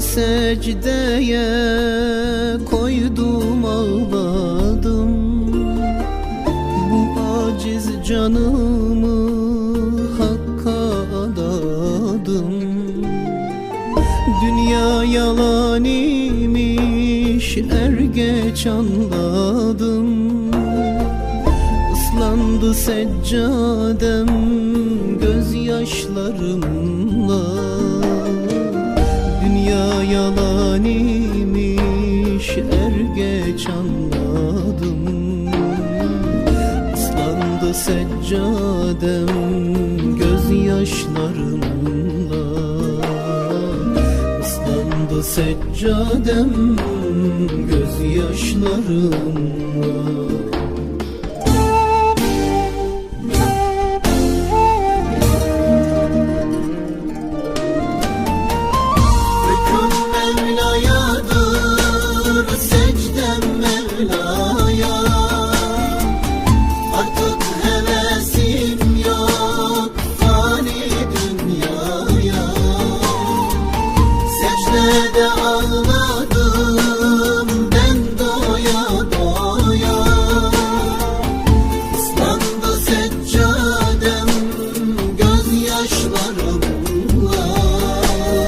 secdeye koydum ağladım Bu aciz canımı hakka adadım. Dünya yalan imiş er geç anladım. Islandı seccadem gözyaşlarımla yalan imiş er geç anladım. Islandı seccadem gözyaşlarımla. Islandı seccadem gözyaşlarımla